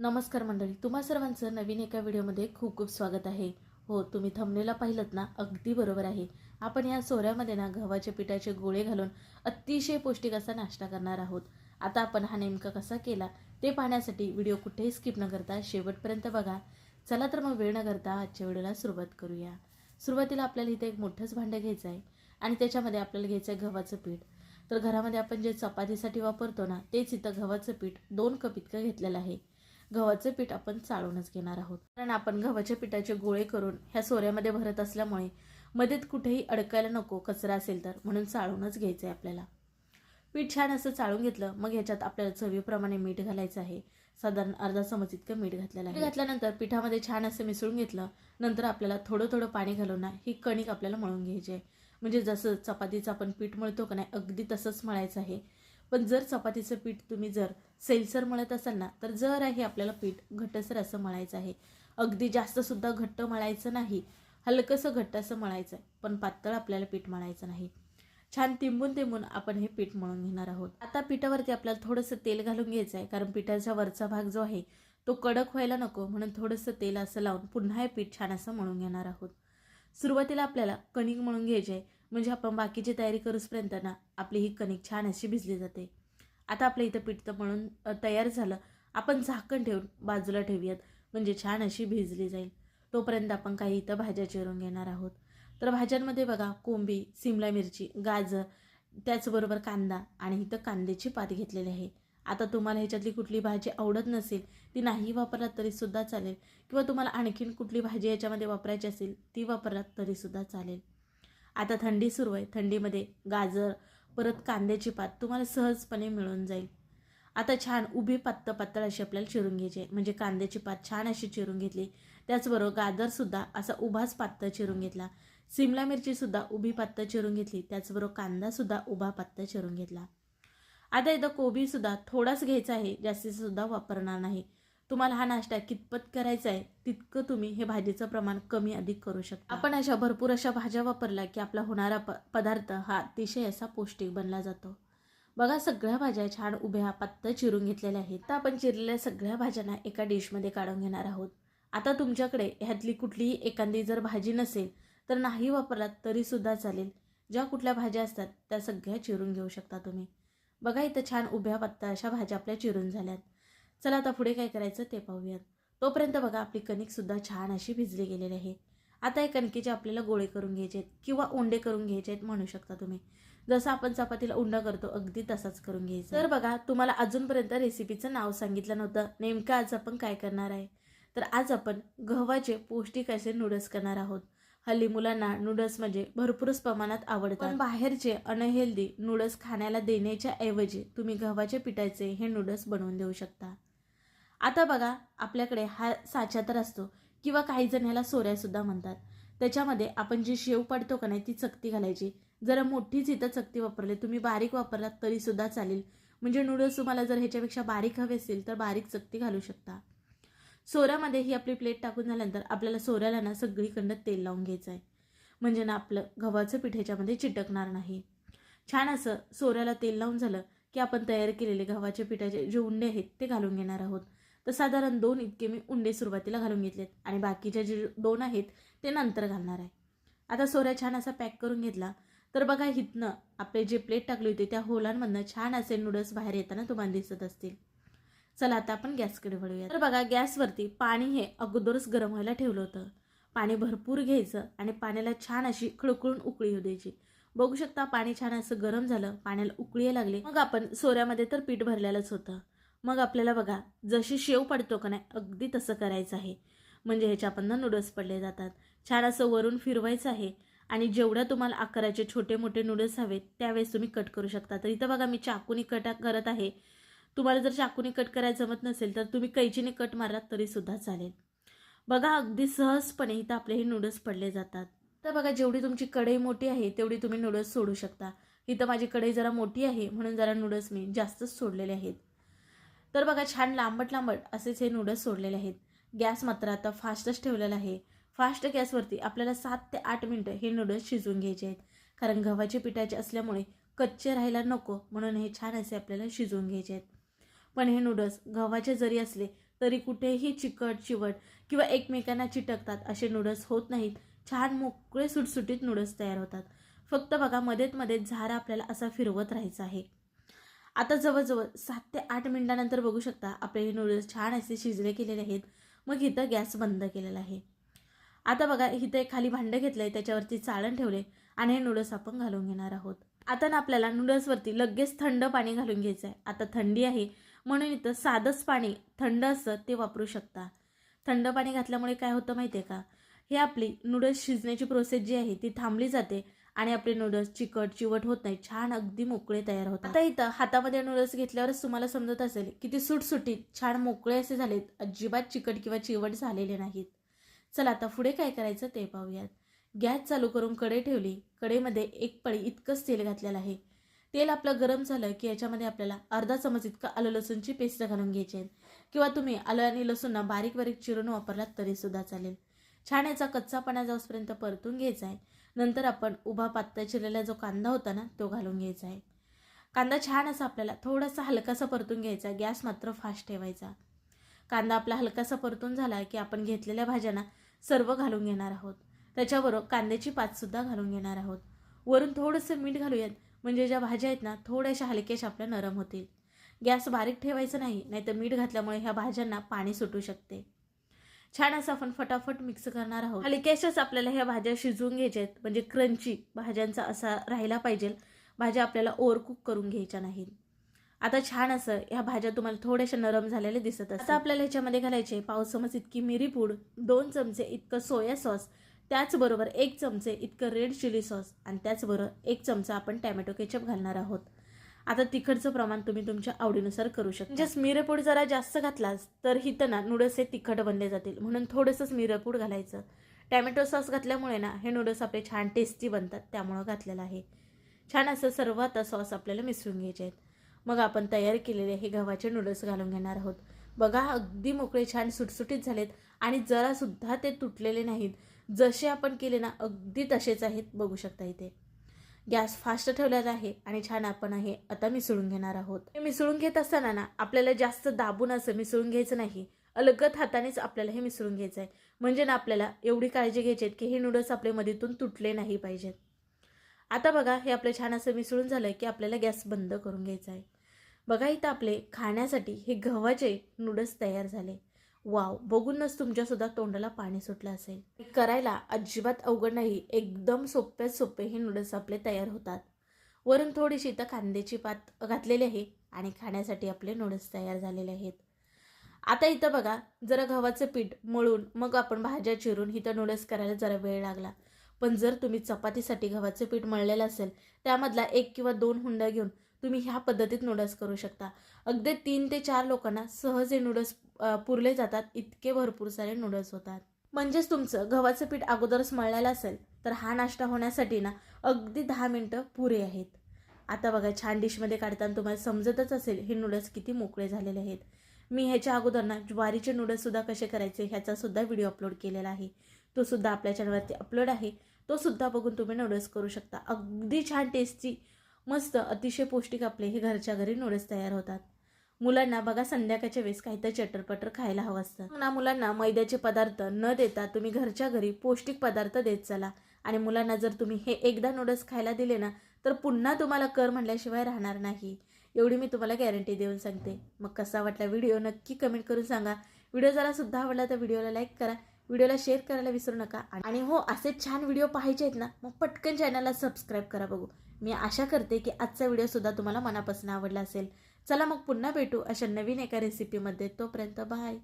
नमस्कार मंडळी तुम्हा सर्वांचं नवीन एका व्हिडिओमध्ये खूप खूप स्वागत आहे. हो तुम्ही थंबनेला पाहिलं ना अगदी बरोबर आहे. आपण या सोऱ्यामध्ये ना गव्हाच्या पिठाचे गोळे घालून अतिशय पौष्टिक असा नाश्ता करणार आहोत. आता आपण हा नेमका कसा केला ते पाहण्यासाठी व्हिडिओ कुठेही स्किप न करता शेवटपर्यंत बघा. चला तर मग वेळ न करता आजच्या व्हिडिओला सुरुवात करूया. सुरुवातीला आपल्याला इथे एक मोठंच भांडं घ्यायचं आहे आणि त्याच्यामध्ये आपल्याला घ्यायचं आहे गव्हाचं पीठ. तर घरामध्ये आपण जे चपातीसाठी वापरतो ना तेच इथं गव्हाचं पीठ दोन कप इतकं घेतलेलं आहे. गव्हाचं पीठ आपण चाळूनच घेणार आहोत. कारण आपण गव्हाच्या पिठाचे गोळे करून ह्या सोऱ्यामध्ये भरत असल्यामुळे मध्येत कुठेही अडकायला नको कचरा असेल तर. म्हणून चाळूनच घ्यायचं आहे आपल्याला. पीठ छान असं चाळून घेतलं मग ह्याच्यात आपल्याला चवीप्रमाणे मीठ घालायचं आहे. साधारण अर्धा चमच इतकं मीठ घातलेलं आहे. घातल्यानंतर पिठामध्ये छान असं मिसळून घेतलं नंतर आपल्याला थोडं थोडं पाणी घालून ही कणिक आपल्याला मळून घ्यायची आहे. म्हणजे जसं चपातीचं आपण पीठ मळतो का नाही अगदी तसंच मळायचं आहे. पण जर चपातीचं पीठ तुम्ही जर सेलसर मळत असाल ना तर जर आहे आपल्याला पीठ घट्टसर असं मळायचं आहे. अगदी जास्तसुद्धा घट्ट मळायचं नाही. हलकंसं घट्ट असं मळायचं आहे. पण पातळ आपल्याला पीठ मळायचं नाही. छान तिंबून तिंबून आपण हे पीठ मळून घेणार आहोत. आता पिठावरती आपल्याला थोडंसं तेल घालून घ्यायचं आहे कारण पिठाचा वरचा भाग जो आहे तो कडक व्हायला नको. म्हणून थोडंसं तेल असं लावून पुन्हा हे पीठ छान असं मळून घेणार आहोत. सुरुवातीला आपल्याला कणिक मळून घ्यायचे आहे. म्हणजे आपण बाकीची तयारी करूचपर्यंत ना आपली ही कणिक छान अशी भिजली जाते. आता आपलं इथं पीठ तर म्हणून तयार झालं. आपण झाकण ठेवून बाजूला ठेवूयात म्हणजे छान अशी भिजली जाईल. तोपर्यंत आपण काही इथं भाज्या चिरून घेणार आहोत. तर भाज्यांमध्ये बघा कोंबी सिमला मिरची गाजर त्याचबरोबर कांदा आणि इथं कांद्याची पात घेतलेली आहे. आता तुम्हाला ह्याच्यातली कुठली भाजी आवडत नसेल ती नाही वापरलात तरीसुद्धा चालेल. किंवा तुम्हाला आणखीन कुठली भाजी याच्यामध्ये वापरायची असेल ती वापरलात तरीसुद्धा चालेल. आता थंडी सुरू आहे. थंडीमध्ये गाजर परत कांद्याची पात तुम्हाला सहजपणे मिळून जाईल. आता छान उभी पात्त पातळ अशी आपल्याला चिरून घ्यायची आहे. म्हणजे कांद्याची पात छान अशी चिरून घेतली. त्याचबरोबर गाजरसुद्धा असा उभाच पात्त चिरून घेतला. सिमला मिरचीसुद्धा उभी पात्त चिरून घेतली. त्याचबरोबर कांदासुद्धा उभा पात्त चिरून घेतला. आता इथं कोबीसुद्धा थोडाच घ्यायचा आहे. जास्तीसुद्धा वापरणार नाही. तुम्हाला हा नाश्ता कितपत करायचा आहे तितकं तुम्ही हे भाजीचं प्रमाण कमी अधिक करू शकता. आपण अशा भरपूर अशा भाज्या वापरल्या की आपला होणारा प पदार्थ हा अतिशय असा पौष्टिक बनला जातो. बघा सगळ्या भाज्या छान उभ्या पात्त चिरून घेतलेल्या आहेत. तर आपण चिरलेल्या सगळ्या भाज्यांना एका डिशमध्ये काढून घेणार आहोत. आता तुमच्याकडे ह्यातली कुठलीही एखादी जर भाजी नसेल तर नाही वापरलात तरीसुद्धा चालेल. ज्या कुठल्या भाज्या असतात त्या सगळ्या चिरून घेऊ शकता तुम्ही. बघा इथं छान उभ्या पत्ता अशा भाज्या आपल्या चिरून झाल्यात. चला आता पुढे काय करायचं ते पाहूयात. तोपर्यंत बघा आपली कणिकसुद्धा छान अशी भिजली गेलेली आहे. आता या कणकेचे आपल्याला गोळे करून घ्यायचे आहेत किंवा उंडे करून घ्यायचे आहेत म्हणू शकता तुम्ही. जसं आपण चपातीला उंडा करतो अगदी तसाच करून घ्यायचं. तर बघा तुम्हाला अजूनपर्यंत रेसिपीचं नाव सांगितलं नव्हतं. नेमकं आज आपण काय करणार आहे? तर आज आपण गव्हाचे पौष्टिक असे नूडल्स करणार आहोत. हल्ली मुलांना नूडल्स म्हणजे भरपूरच प्रमाणात आवडतात. पण बाहेरचे अनहेल्दी नूडल्स खाण्याला देण्याच्या ऐवजी तुम्ही गव्हाच्या पिठाचे हे नूडल्स बनवून देऊ शकता. आता बघा आपल्याकडे हा साचा तर असतो किंवा काही जण ह्याला सोऱ्यासुद्धा म्हणतात. त्याच्यामध्ये आपण जी शेव पडतो का नाही ती चकती घालायची. जरा मोठीच इथं चकती वापरली तुम्ही बारीक वापरलात तरीसुद्धा चालेल. म्हणजे नूडल्स तुम्हाला जर ह्याच्यापेक्षा बारीक हवे असेल तर बारीक चकती घालू शकता. सोऱ्यामध्ये ही आपली प्लेट टाकून झाल्यानंतर आपल्याला सोऱ्याला ना सगळीकडनं तेल लावून घ्यायचं आहे म्हणजे ना आपलं गव्हाचं पीठ ह्याच्यामध्ये चिटकणार नाही. छान असं सोऱ्याला तेल लावून झालं की आपण तयार केलेले गव्हाच्या पिठाचे जे उंडे आहेत ते घालून घेणार आहोत. तर साधारण दोन इतके मी उंडे सुरुवातीला घालून घेतलेत आणि बाकीच्या जे दोन आहेत ते नंतर घालणार आहे. आता सोऱ्या छान असा पॅक करून घेतला तर बघा हितनं आपले जे प्लेट टाकली होती त्या होलांमधनं छान असे नूडल्स बाहेर येताना तुम्हाला दिसत असतील. चला आता आपण गॅसकडे वळूया तर बघा गॅसवरती पाणी हे अगोदरच गरम व्हायला ठेवलं होतं. पाणी भरपूर घ्यायचं आणि पाण्याला छान अशी खळखळून उकळी होऊ द्यायची. बघू शकता पाणी छान असं गरम झालं पाण्याला उकळी लागली. मग आपण सोऱ्यामध्ये तर पीठ भरलेलंच होतं. मग आपल्याला बघा जशी शेव पडतो का नाही अगदी तसं करायचं आहे. म्हणजे ह्याच्यापणनं नूडल्स पडले जातात. छान असं वरून फिरवायचं आहे आणि जेवढ्या तुम्हाला आकाराचे छोटे मोठे नूडल्स हवेत त्यावेळेस तुम्ही कट करू शकता. तर इथं बघा मी चाकूनी कट करत आहे. तुम्हाला जर चाकूनी कट करायला जमत नसेल तर तुम्ही कैचीने कट मारलात तरीसुद्धा चालेल. बघा अगदी सहजपणे इथं आपले हे नूडल्स पडले जातात. तर बघा जेवढी तुमची कढई मोठी आहे तेवढी तुम्ही नूडल्स सोडू शकता. इथं माझी कढई जरा मोठी आहे म्हणून जरा नूडल्स मी जास्तच सोडलेले आहेत. तर बघा छान लांबट लांबट असेच हे नूडल्स सोडलेले आहेत. गॅस मात्र आता फास्टच ठेवलेला आहे. फास्ट गॅसवरती आपल्याला सात ते आठ मिनटं हे नूडल्स शिजवून घ्यायचे आहेत. कारण गव्हाचे पिठाचे असल्यामुळे कच्चे राहायला नको म्हणून हे छान असे आपल्याला शिजवून घ्यायचे आहेत. पण हे नूडल्स गव्हाचे जरी असले तरी कुठेही चिकट चिवट किंवा एकमेकांना चिटकतात असे नूडल्स होत नाहीत. छान मोकळे सुटसुटीत नूडल्स तयार होतात. फक्त बघा मध्येच मध्ये झारा आपल्याला असा फिरवत राहायचा आहे. आता जवळजवळ सात ते आठ मिनिटानंतर बघू शकता आपले हे नूडल्स छान असे शिजले गेलेले आहेत. मग इथं गॅस बंद केलेला आहे. आता बघा इथं एक खाली भांडं घेतलं आहे त्याच्यावरती चाळण ठेवले आणि हे नूडल्स आपण घालून घेणार आहोत. आता ना आपल्याला नूडल्सवरती लगेच थंड पाणी घालून घ्यायचं आहे आता थंडी आहे म्हणून इथं साधंच पाणी थंड असतं ते वापरू शकता. थंड पाणी घातल्यामुळे काय होतं माहिती आहे का? हे आपली नूडल्स शिजण्याची प्रोसेस जी आहे ती थांबली जाते आणि आपले नूडल्स चिकट चिवट होत नाही. छान अगदी मोकळे तयार होतात. आता इथं हातामध्ये नूडल्स घेतल्यावरच तुम्हाला समजत असेल किती सुटसुटीत छान मोकळे असे झालेत. अजिबात चिकट किंवा चिवट झालेले नाहीत. चला आता पुढे काय करायचं ते पाहूयात. गॅस चालू करून कढई ठेवली. कढईमध्ये एक पळी इतकंच तेल घातलेलं आहे. तेल आपलं गरम झालं की याच्यामध्ये आपल्याला अर्धा चमच इतकं आलं लसूणची पेस्ट घालून घ्यायची आहे. किंवा तुम्ही आलं आणि लसूण बारीक बारीक चिरून वापरलात तरी सुद्धा चालेल. छान याचा कच्चापणा जाऊसपर्यंत परतून घ्यायचा आहे नंतर आपण उभा पातळ चिरलेला जो कांदा होता ना तो घालून घ्यायचा आहे. कांदा छान असा आपल्याला थोडासा हलकासा परतून घ्यायचा गॅस मात्र फास्ट ठेवायचा. कांदा आपला हलकासा परतून झाला की आपण घेतलेल्या भाज्यांना सर्व घालून घेणार आहोत. त्याच्याबरोबर कांद्याची पातसुद्धा घालून घेणार आहोत. वरून थोडंसं मीठ घालूयात म्हणजे ज्या भाज्या आहेत ना थोड्याशा हलक्याशा आपल्या नरम होतील. गॅस बारीक ठेवायचं नाही नाहीतर मीठ घातल्यामुळे ह्या भाज्यांना पाणी सुटू शकते. छान असं आपण फटाफट मिक्स करणार आहोत. हलक्याशाच आपल्याला ह्या भाज्या शिजवून घ्यायच्या आहेत म्हणजे क्रंची भाज्यांचा असा राहायला पाहिजे. भाज्या आपल्याला ओव्हरकुक करून घ्यायच्या नाहीत. आता छान असं ह्या भाज्या तुम्हाला थोड्याशा नरम झालेल्या दिसत असतात आता आपल्याला ह्याच्यामध्ये घालायचे पाव चमच इतकी मिरी पूड दोन चमचे इतकं सोया सॉस त्याचबरोबर एक चमचे इतकं रेड चिली सॉस आणि त्याचबरोबर एक चमचा आपण टॅमॅटो केचप घालणार आहोत. आता तिखटचं प्रमाण तुम्ही तुमच्या आवडीनुसार करू शकता. म्हणजेच मिरपूड जरा जास्त घातलास तर हिथं ना नूडल्स हे तिखट बनले जातील. म्हणून थोडंसंच मिरपूड घालायचं. टॅमॅटो सॉस घातल्यामुळे ना हे नूडल्स आपले छान टेस्टी बनतात त्यामुळं घातलेलं आहे. छान असं सर्व आता सॉस आपल्याला मिसळून घ्यायचे आहेत. मग आपण तयार केलेले हे गव्हाचे नूडल्स घालून घेणार आहोत. बघा अगदी मोकळे छान सुटसुटीत झालेत आणि जरासुद्धा ते तुटलेले नाहीत. जसे आपण केले ना अगदी तसेच आहेत बघू शकता इथे. गॅस फास्ट ठेवलेला आहे आणि छान आपण हे आता मिसळून घेणार आहोत. हे मिसळून घेत असताना ना आपल्याला जास्त दाबून असं मिसळून घ्यायचं नाही. अलगत हातानेच आपल्याला हे मिसळून घ्यायचं आहे म्हणजे ना आपल्याला एवढी काळजी घ्यायची की हे नूडल्स आपल्या मधीतून तुटले नाही पाहिजेत. आता बघा हे आपलं छान असं मिसळून झालं की आपल्याला गॅस बंद करून घ्यायचा आहे. बघा इथं आपले खाण्यासाठी हे गव्हाचे नूडल्स तयार झाले. वाव बघूनच तुमच्यासुद्धा तोंडाला पाणी सुटलं असेल. करायला अजिबात अवघड नाही एकदम सोप्यात सोपे हे नूडल्स आपले तयार होतात. वरून थोडीशी इथं कांद्याची पात घातलेली आहे आणि खाण्यासाठी आपले नूडल्स तयार झालेले आहेत. आता इथं बघा जरा गव्हाचं पीठ मळून मग आपण भाज्या चिरून इथं नूडल्स करायला जरा वेळ लागला. पण जर तुम्ही चपातीसाठी गव्हाचं पीठ मळलेलं असेल त्यामधला एक किंवा दोन हुंडा घेऊन तुम्ही ह्या पद्धतीत नूडल्स करू शकता. अगदी तीन ते चार लोकांना सहज हे नूडल्स पुरले जातात. इतके भरपूर सारे नूडल्स होतात. म्हणजेच तुमचं गव्हाचं पीठ अगोदरच मळलेलं असेल तर हा नाश्ता होण्यासाठी ना अगदी दहा मिनटं पुरे आहेत. आता बघा छान डिशमध्ये काढताना तुम्हाला समजतच असेल हे नूडल्स किती मोकळे झालेले आहेत. मी ह्याच्या अगोदर ना ज्वारीचे नूडल्ससुद्धा कसे करायचे ह्याचासुद्धा व्हिडिओ अपलोड केलेला आहे. तो सुद्धा आपल्या चॅनलवरती अपलोड आहे. तो सुद्धा बघून तुम्ही नूडल्स करू शकता. अगदी छान टेस्टी मस्त अतिशय पौष्टिक आपले हे घरच्या घरी नूडल्स तयार होतात. मुलांना बघा संध्याकाळच्या वेळेस काहीतरी चटरपटर खायला हवं असतं. ना मुलांना मैद्याचे पदार्थ न देता तुम्ही घरच्या घरी पौष्टिक पदार्थ देत चला. आणि मुलांना जर तुम्ही हे एकदा नूडल्स खायला दिले ना तर पुन्हा तुम्हाला कर म्हणल्याशिवाय राहणार नाही. एवढी मी तुम्हाला गॅरंटी देऊन सांगते. मग कसा वाटला व्हिडिओ नक्की कमेंट करून सांगा. व्हिडिओ जरा सुद्धा आवडला तर व्हिडिओला लाईक करा. व्हिडिओला शेअर करायला विसरू नका. आणि हो असे छान व्हिडिओ पाहिजे आहेत ना मग पटकन चॅनलला सबस्क्राईब करा बघू. मी आशा करते की आजचा व्हिडिओसुद्धा तुम्हाला मनापासून आवडला असेल. चला मग पुन्हा भेटू अशा नवीन एका रेसिपीमध्ये तोपर्यंत बाय